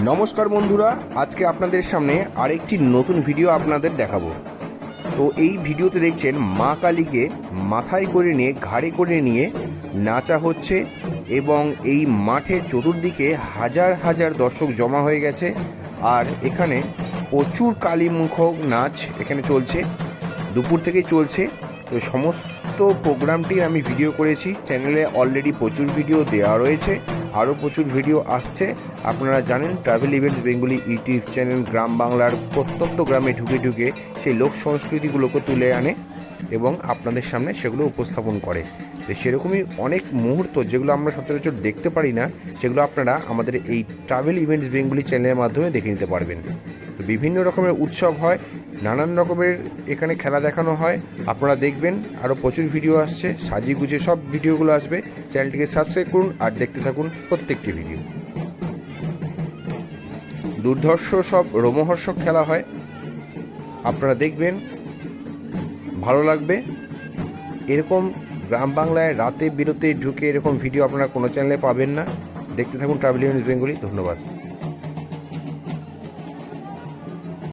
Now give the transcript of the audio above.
নমস্কার বন্ধুরা, আজকে আপনাদের সামনে আরেকটি নতুন ভিডিও আপনাদের দেখাবো। তো এই ভিডিওতে দেখছেন মা কালীকে মাথায় করে নিয়ে, ঘাড়ে করে নিয়ে নাচা হচ্ছে এবং এই মাঠের চতুর্দিকে হাজার হাজার দর্শক জমা হয়ে গেছে আর এখানে প্রচুর কালীমুখ নাচ এখানে চলছে, দুপুর থেকেই চলছে। তো সমস্ত প্রোগ্রামটি আমি ভিডিও করেছি, চ্যানেলে অলরেডি প্রচুর ভিডিও দেওয়া রয়েছে। আরও প্রচুর ভিডিও আসছে। আপনারা জানেন travel events Bengali YouTube channel গ্রাম বাংলার প্রত্যন্ত গ্রামে ঢুকে ঢুকে সেই লোক সংস্কৃতিগুলোকে তুলে আনে এবং আপনাদের সামনে সেগুলো উপস্থাপন করে। তো সেরকমই অনেক মুহূর্ত যেগুলো আমরা সচরাচর দেখতে পারি না, সেগুলো আপনারা আমাদের এই ট্রাভেল ইভেন্টস বেঙ্গলি চ্যানেলের মাধ্যমে দেখে নিতে পারবেন। তো বিভিন্ন রকমের উৎসব হয়, নানান রকমের এখানে খেলা দেখানো হয়। আপনারা দেখবেন আরও প্রচুর ভিডিও আসছে সাজিয়ে গুছিয়ে সব ভিডিওগুলো আসবে। চ্যানেলটিকে সাবস্ক্রাইব করুন আর দেখতে থাকুন প্রত্যেকটি ভিডিও দুর্ধর্ষ সব রোমহর্ষক খেলা হয়। আপনারা দেখবেন, ভালো লাগবে। এরকম গ্রাম বাংলায় রাতে বিরতে ঢুকে এরকম ভিডিও আপনারা কোনো চ্যানেলে পাবেন না। দেখতে থাকুন ট্রাভেল ইউনিস বেঙ্গলি ধন্যবাদ।